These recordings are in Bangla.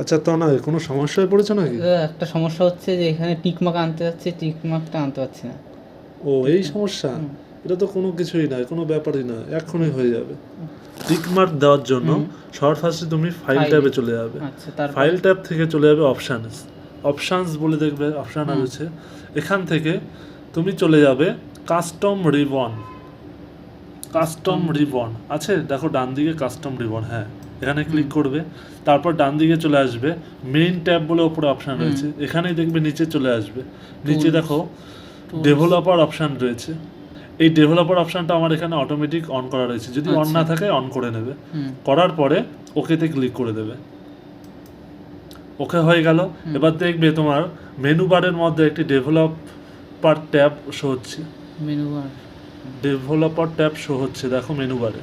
আচ্ছা তো না কোনো সমস্যায় পড়েছো নাকি? একটা সমস্যা হচ্ছে যে এখানে টিকমার্ক আনতে যাচ্ছে টিকমার্কটা আনতে পারছি না। ও এই সমস্যা? এটা তো কোনো কিছুই না কোনো ব্যাপারই না এখনই হয়ে যাবে। টিকমার্ক দেওয়ার জন্য সবার ফার্স্টে তুমি ফাইল ট্যাবে চলে যাবে। আচ্ছা ফাইল ট্যাব থেকে চলে যাবে অপশানস। অপশানস বলে দেখবে অপশান আছে এখান থেকে তুমি চলে যাবে কাস্টম রিবন। Custom ribbon. আছে? দেখো ডান দিকে কাস্টম রিবন হ্যাঁ। এখানে ক্লিক করবে তারপর ডান দিকে চলে আসবে মেইন ট্যাব বলে ওপরে অপশান রয়েছে এখানেই দেখবে নিচে চলে আসবে নিচে দেখো ডেভেলপার অপশান রয়েছে এই ডেভেলপার অপশানটা আমার এখানে অটোমেটিক অন করা রয়েছে যদি অন না থাকে অন করে নেবে করার পরে ওকেতে ক্লিক করে দেবে ওকে হয়ে গেল এবার দেখবে তোমার মেনু বারের মধ্যে একটি ডেভেলপার ট্যাব শো হচ্ছে। Menu bar developer tab show হচ্ছে দেখো মেনু বারে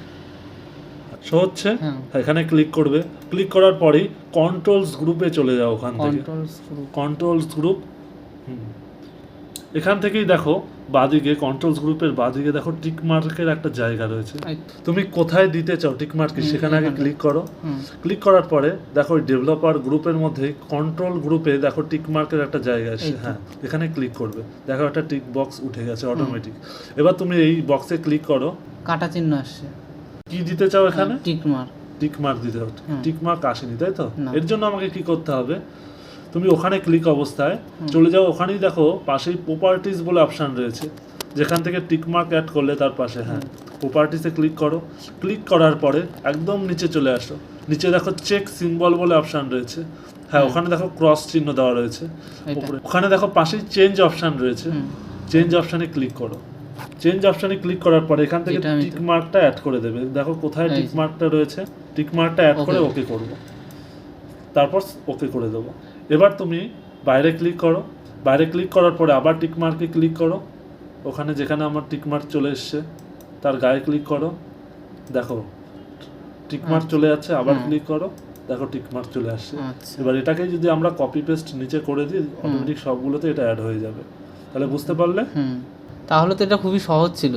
শো হচ্ছে? হ্যাঁ। এখানে ক্লিক করবে। ক্লিক করার পরেই কন্ট্রোলস গ্রুপে চলে যাও ওখান থেকে। কন্ট্রোলস গ্রুপ এখান থেকেই দেখো বাদিকে কন্ট্রোলস গ্রুপের বাদিকে দেখো টিক মার্কের একটা জায়গা রয়েছে। তুমি কোথায় দিতে চাও টিক মার্ক সেখানে আগে ক্লিক করো। ক্লিক করার পরে দেখো ডেভেলপার গ্রুপের মধ্যে কন্ট্রোল গ্রুপে দেখো টিক মার্কের একটা জায়গা আছে হ্যাঁ এখানে ক্লিক করবে। দেখো একটা টিক বক্স উঠে গেছে অটোমেটিক এবার তুমি এই বক্সে ক্লিক করো। কাটা চিহ্ন আসছে। কি দিতে চাও এখানে? টিকমার্ক টিক মার্ক দিতে হবে। টিক মার্ক আসেনি তাই তো? এর জন্য আমাকে কি করতে হবে? তুমি ওখানে ক্লিক অবস্থায় চলে যাও। ওখানেই দেখো পাশেই প্রপার্টিজ বলে অপশন রয়েছে। যেখান থেকে টিক মার্ক অ্যাড করলে তার পাশে হ্যাঁ প্রপার্টিসে ক্লিক করো। ক্লিক করার পরে একদম নিচে চলে আসো। নিচে দেখো চেক সিম্বল বলে অপশন রয়েছে। হ্যাঁ ওখানে দেখো ক্রস চিহ্ন দেওয়া রয়েছে। ওখানে দেখো পাশেই চেঞ্জ অপশন রয়েছে। চেঞ্জ অপশানে ক্লিক করো। চেঞ্জ অপশনে ক্লিক করার পরে এখান থেকে টিক মার্কটা অ্যাড করে দেবে। দেখো কোথায় টিক মার্কটা রয়েছে? টিক মার্কটা অ্যাড করে ওকে করব। তারপর ওকে করে দেবো। এবার তুমি বাইরে ক্লিক করো। বাইরে ক্লিক করার পরে আবার টিক মার্কে ক্লিক করো। ওখানে যেখানে আমার টিক মার্ক চলে এসছে তার গায়ে ক্লিক করো। দেখো টিক মার্ক চলে যাচ্ছে আবার ক্লিক করো। দেখো টিক মার্ক চলে আসছে। আচ্ছা। এবার এটাকে যদি আমরা কপি পেস্ট নিচে করে দিই অটোমেটিক সবগুলোতে এটা অ্যাড হয়ে যাবে। তাহলে বুঝতে পারলে? তাহলে তো এটা খুবই সহজ ছিল।